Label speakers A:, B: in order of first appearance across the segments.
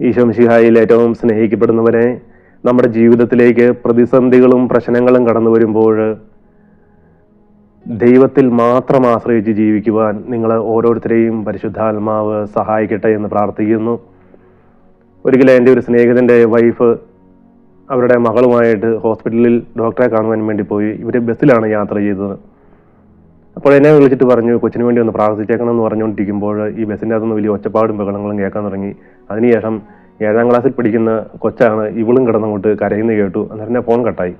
A: ഈശോംശിഹായിൽ ഏറ്റവും സ്നേഹിക്കപ്പെടുന്നവരെ നമ്മുടെ ജീവിതത്തിലേക്ക് പ്രതിസന്ധികളും പ്രശ്നങ്ങളും കടന്നു വരുമ്പോൾ ദൈവത്തിൽ മാത്രം ആശ്രയിച്ച് ജീവിക്കുവാൻ നിങ്ങൾ ഓരോരുത്തരെയും പരിശുദ്ധാത്മാവ് സഹായിക്കട്ടെ എന്ന് പ്രാർത്ഥിക്കുന്നു. ഒരിക്കലും എന്റെ ഒരു സ്നേഹിതന്റെ വൈഫ് അവരുടെ മകളുമായിട്ട് ഹോസ്പിറ്റലിൽ ഡോക്ടറെ കാണുവാൻ വേണ്ടി പോയി. ഇവർ ബസ്സിലാണ് യാത്ര ചെയ്തത്. അപ്പോൾ എന്നെ വിളിച്ചിട്ട് പറഞ്ഞു കൊച്ചിന് വേണ്ടി ഒന്ന് പ്രാർത്ഥിച്ചേക്കണം എന്ന് പറഞ്ഞുകൊണ്ടിരിക്കുമ്പോൾ ഈ ബസ്സിന്റെ അകത്തുനിന്ന് വലിയ ഒച്ചപ്പാടും ബഹളങ്ങളും കേൾക്കാൻ തുടങ്ങി. അതിനുശേഷം ഏഴാം ക്ലാസ്സിൽ പഠിക്കുന്ന കൊച്ചാണ് ഇവളും കിടന്നങ്ങോട്ട് കരയുന്ന കേട്ടു. അന്നേരം ഞാൻ ഫോൺ കട്ടായി.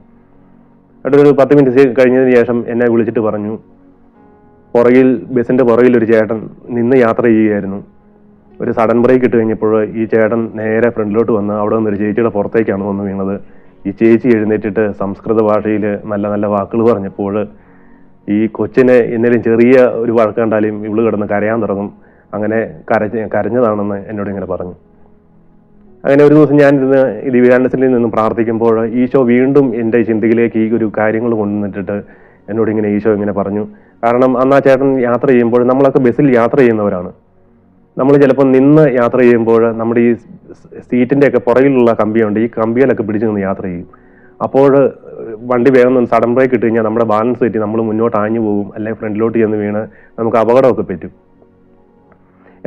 A: അവിടെ ഒരു പത്ത് മിനിറ്റ് കഴിഞ്ഞതിന് ശേഷം എന്നെ വിളിച്ചിട്ട് പറഞ്ഞു പുറകിൽ ബസ്സിന്റെ പുറകിൽ ഒരു ചേട്ടൻ നിന്ന് യാത്ര ചെയ്യുകയായിരുന്നു. ഒരു സഡൻ ബ്രേക്ക് ഇട്ട് കഴിഞ്ഞപ്പോൾ ഈ ചേട്ടൻ നേരെ ഫ്രണ്ടിലോട്ട് വന്ന് അവിടെ നിന്ന് ഒരു ചേച്ചിയുടെ പുറത്തേക്കാണ് വന്ന് വീണത്. ഈ ചേച്ചി എഴുന്നേറ്റിട്ട് സംസ്കൃത ഭാഷയിൽ നല്ല നല്ല വാക്കുകൾ പറഞ്ഞപ്പോൾ ഈ കൊച്ചിനെ എന്തെങ്കിലും ചെറിയ ഒരു വഴക്ക് കണ്ടാലും ഇവൾ കിടന്ന് കരയാൻ തുടങ്ങും. അങ്ങനെ കരഞ്ഞ് കരഞ്ഞതാണെന്ന് എന്നോട് ഇങ്ങനെ പറഞ്ഞു. അങ്ങനെ ഒരു ദിവസം ഞാൻ ഇരുന്ന് ഈ നിന്ന് പ്രാർത്ഥിക്കുമ്പോൾ ഈശോ വീണ്ടും എന്റെ ചിന്തയിലേക്ക് ഈ ഒരു കാര്യങ്ങൾ കൊണ്ടുവന്നിട്ടിട്ട് എന്നോട് ഇങ്ങനെ ഈശോ ഇങ്ങനെ പറഞ്ഞു. കാരണം അന്ന് ആ ചേട്ടൻ യാത്ര ചെയ്യുമ്പോൾ നമ്മളൊക്കെ ബസ്സിൽ യാത്ര ചെയ്യുന്നവരാണ്. നമ്മൾ ചിലപ്പോൾ നിന്ന് യാത്ര ചെയ്യുമ്പോൾ നമ്മുടെ ഈ സീറ്റിന്റെ ഒക്കെ പുറകിലുള്ള കമ്പിയുണ്ട്. ഈ കമ്പിയിലൊക്കെ പിടിച്ച് നിന്ന് യാത്ര ചെയ്യും. അപ്പോൾ വണ്ടി വേഗം സഡൻ ബ്രേക്ക് ഇട്ട് കഴിഞ്ഞാൽ നമ്മുടെ ബാലൻസ് തെറ്റി നമ്മൾ മുന്നോട്ട് ആഞ്ഞു പോകും. അല്ലെങ്കിൽ ഫ്രണ്ടിലോട്ട് ചെന്ന് വീണ് നമുക്ക് അപകടമൊക്കെ പറ്റും.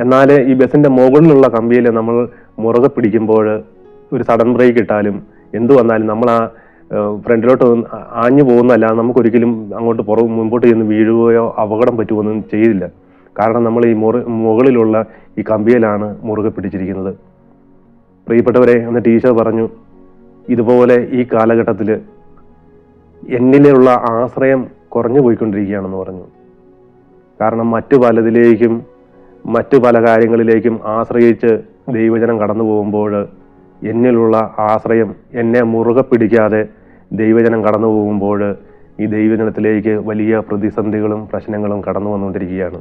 A: എന്നാൽ ഈ ബസ്സിന്റെ മുകളിലുള്ള കമ്പിയിൽ നമ്മൾ മുറുകെ പിടിക്കുമ്പോൾ ഒരു സഡൻ ബ്രേക്ക് ഇട്ടാലും എന്തു വന്നാലും നമ്മൾ ആ ഫ്രണ്ടിലോട്ട് ആഞ്ഞു പോകുന്നതല്ല നമുക്കൊരിക്കലും അങ്ങോട്ട് പുറകു മുമ്പോട്ട് ചെന്ന് വീഴുകയോ അപകടം പറ്റുമോന്നും ചെയ്തില്ല. കാരണം നമ്മൾ ഈ മുറി മുകളിലുള്ള ഈ കമ്പിയിലാണ് മുറുകെ പിടിച്ചിരിക്കുന്നത്. പ്രിയപ്പെട്ടവരെ എന്ന് ടീച്ചർ പറഞ്ഞു ഇതുപോലെ ഈ കാലഘട്ടത്തിൽ എന്നിലുള്ള ആശ്രയം കുറഞ്ഞു പോയിക്കൊണ്ടിരിക്കുകയാണെന്ന് പറഞ്ഞു. കാരണം മറ്റു പലതിലേക്കും മറ്റു പല കാര്യങ്ങളിലേക്കും ആശ്രയിച്ച് ദൈവജനം കടന്നു പോകുമ്പോൾ എന്നിലുള്ള ആശ്രയം എന്നെ മുറുകെ പിടിക്കാതെ ദൈവജനം കടന്നു പോകുമ്പോൾ ഈ ദൈവജനത്തിലേക്ക് വലിയ പ്രതിസന്ധികളും പ്രശ്നങ്ങളും കടന്നു വന്നുകൊണ്ടിരിക്കുകയാണ്.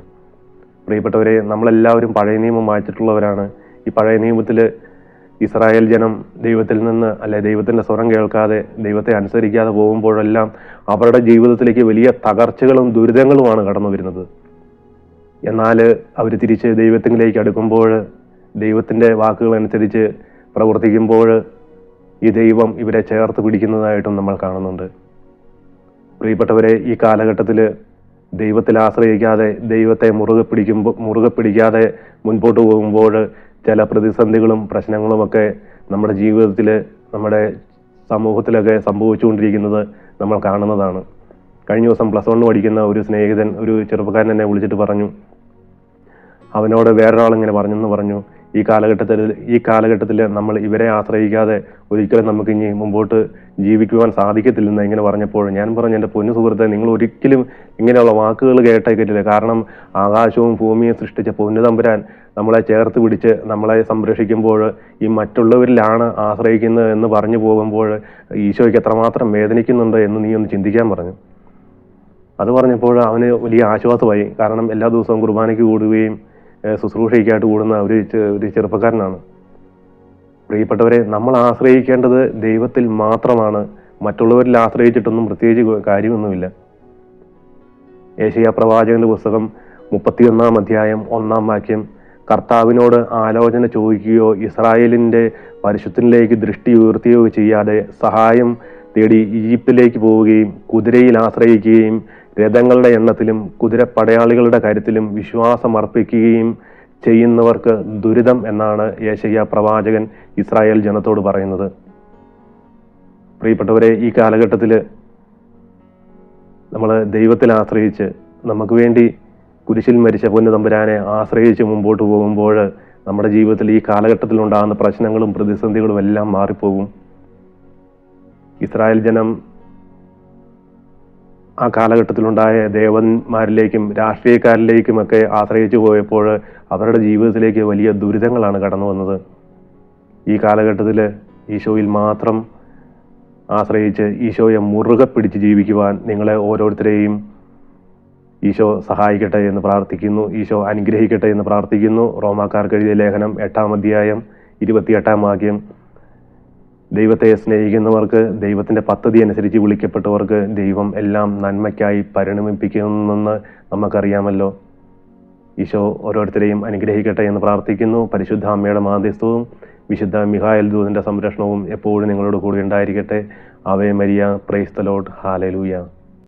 A: പ്രിയപ്പെട്ടവരെ നമ്മളെല്ലാവരും പഴയ നിയമം വായിച്ചിട്ടുള്ളവരാണ്. ഈ പഴയ നിയമത്തിൽ ഇസ്രായേൽ ജനം ദൈവത്തിൽ നിന്ന് അല്ലെ ദൈവത്തിന്റെ സ്വരം കേൾക്കാതെ ദൈവത്തെ അനുസരിക്കാതെ പോകുമ്പോഴെല്ലാം അവരുടെ ജീവിതത്തിലേക്ക് വലിയ തകർച്ചകളും ദുരിതങ്ങളുമാണ് കടന്നു വരുന്നത്. എന്നാൽ അവർ തിരിച്ച് ദൈവത്തിലേക്ക് അടുക്കുമ്പോൾ ദൈവത്തിന്റെ വാക്കുകൾ അനുസരിച്ച് പ്രവർത്തിക്കുമ്പോൾ ഈ ദൈവം ഇവരെ ചേർത്ത് പിടിക്കുന്നതായിട്ടും നമ്മൾ കാണുന്നുണ്ട്. പ്രിയപ്പെട്ടവരെ ഈ കാലഘട്ടത്തിൽ ദൈവത്തിൽ ആശ്രയിക്കാതെ ദൈവത്തെ മുറുകെ പിടിക്കുമ്പോൾ മുറുകെ പിടിക്കാതെ മുൻപോട്ട് പോകുമ്പോൾ ചില പ്രതിസന്ധികളും പ്രശ്നങ്ങളുമൊക്കെ നമ്മുടെ ജീവിതത്തിൽ നമ്മുടെ സമൂഹത്തിലൊക്കെ സംഭവിച്ചുകൊണ്ടിരിക്കുന്നത് നമ്മൾ കാണുന്നതാണ്. കഴിഞ്ഞ ദിവസം പ്ലസ് വൺ പഠിക്കുന്ന ഒരു സ്നേഹിതൻ ഒരു ചെറുപ്പക്കാരൻ എന്നെ വിളിച്ചിട്ട് പറഞ്ഞു. അവനോട് വേറൊരാളിങ്ങനെ പറഞ്ഞെന്ന് പറഞ്ഞു. ഈ കാലഘട്ടത്തിൽ ഈ കാലഘട്ടത്തിൽ നമ്മൾ ഇവരെ ആശ്രയിക്കാതെ ഒരിക്കലും നമുക്ക് ഇനി മുമ്പോട്ട് ജീവിക്കുവാൻ സാധിക്കത്തില്ലെന്ന് ഇങ്ങനെ പറഞ്ഞപ്പോൾ ഞാൻ പറഞ്ഞു എന്റെ പൊന്നു സുഹൃത്തെ നിങ്ങൾ ഒരിക്കലും ഇങ്ങനെയുള്ള വാക്കുകൾ കേട്ടേക്കറ്റില്ല കാരണം ആകാശവും ഭൂമിയും സൃഷ്ടിച്ച പൊന്നു തമ്പുരാൻ നമ്മളെ ചേർത്ത് പിടിച്ച് നമ്മളെ സംരക്ഷിക്കുമ്പോൾ ഈ മറ്റുള്ളവരിലാണ് ആശ്രയിക്കുന്നത് എന്ന് പറഞ്ഞു പോകുമ്പോൾ ഈശോയ്ക്ക് എത്രമാത്രം വേദനിക്കുന്നുണ്ട് എന്ന് നീ ഒന്ന് ചിന്തിക്കാൻ പറഞ്ഞു. അത് പറഞ്ഞപ്പോൾ അവന് വലിയ ആശ്വാസമായി. കാരണം എല്ലാ ദിവസവും കുർബാനയ്ക്ക് കൂടുകയും ശുശ്രൂഷയ്ക്കായിട്ട് കൂടുന്ന ഒരു ഒരു ചെറുപ്പക്കാരനാണ്. പ്രിയപ്പെട്ടവരെ നമ്മൾ ആശ്രയിക്കേണ്ടത് ദൈവത്തിൽ മാത്രമാണ്. മറ്റുള്ളവരിൽ ആശ്രയിച്ചിട്ടൊന്നും പ്രത്യേകിച്ച് കാര്യമൊന്നുമില്ല. ഏഷ്യ പ്രവാചകന്റെ പുസ്തകം മുപ്പത്തിയൊന്നാം അധ്യായം ഒന്നാം വാക്യം കർത്താവിനോട് ആലോചന ചോദിക്കുകയോ ഇസ്രായേലിന്റെ പരിശുദ്ധനിലേക്ക് ദൃഷ്ടി ഉയർത്തുകയോ ചെയ്യാതെ സഹായം തേടി ഈജിപ്തിലേക്ക് പോവുകയും കുതിരയിൽ ആശ്രയിക്കുകയും രഥങ്ങളുടെ എണ്ണത്തിലും കുതിരപ്പടയാളികളുടെ കാര്യത്തിലും വിശ്വാസം അർപ്പിക്കുകയും ചെയ്യുന്നവർക്ക് ദുരിതം എന്നാണ് യേശയ്യ പ്രവാചകൻ ഇസ്രായേൽ ജനത്തോട് പറയുന്നത്. പ്രിയപ്പെട്ടവരെ ഈ കാലഘട്ടത്തിൽ നമ്മൾ ദൈവത്തിൽ ആശ്രയിച്ച് നമുക്ക് വേണ്ടി കുരിശിൽ മരിച്ച പൊന്നുതമ്പുരാനെ ആശ്രയിച്ച് മുമ്പോട്ട് പോകുമ്പോൾ നമ്മുടെ ജീവിതത്തിൽ ഈ കാലഘട്ടത്തിൽ ഉണ്ടാകുന്ന പ്രശ്നങ്ങളും പ്രതിസന്ധികളും എല്ലാം മാറിപ്പോകും. ഇസ്രായേൽ ജനം ആ കാലഘട്ടത്തിലുണ്ടായ ദേവന്മാരിലേക്കും രാഷ്ട്രീയക്കാരിലേക്കുമൊക്കെ ആശ്രയിച്ചു പോയപ്പോൾ അവരുടെ ജീവിതത്തിലേക്ക് വലിയ ദുരിതങ്ങളാണ് കടന്നു വന്നത്. ഈ കാലഘട്ടത്തിൽ ഈശോയിൽ മാത്രം ആശ്രയിച്ച് ഈശോയെ മുറുകെ പിടിച്ച് ജീവിക്കുവാൻ നിങ്ങളെ ഓരോരുത്തരെയും ഈശോ സഹായിക്കട്ടെ എന്ന് പ്രാർത്ഥിക്കുന്നു. ഈശോ അനുഗ്രഹിക്കട്ടെ എന്ന് പ്രാർത്ഥിക്കുന്നു. റോമാക്കാർക്ക് എഴുതിയ ലേഖനം എട്ടാം അധ്യായം ഇരുപത്തിയെട്ടാം വാക്യം. ദൈവത്തെ സ്നേഹിക്കുന്നവർക്ക് ദൈവത്തിന്റെ പദ്ധതി അനുസരിച്ച് വിളിക്കപ്പെട്ടവർക്ക് ദൈവം എല്ലാം നന്മയ്ക്കായി പരിണമിപ്പിക്കുന്നെന്ന് നമുക്കറിയാമല്ലോ. ഈശോ ഓരോരുത്തരെയും അനുഗ്രഹിക്കട്ടെ എന്ന് പ്രാർത്ഥിക്കുന്നു. പരിശുദ്ധ അമ്മയുടെ മാധ്യസ്ഥവും വിശുദ്ധ മിഹായൽ ദൂതിന്റെ സംരക്ഷണവും എപ്പോഴും നിങ്ങളോട് കൂടി ഉണ്ടായിരിക്കട്ടെ. Ave Maria. Praise Lord hallelujah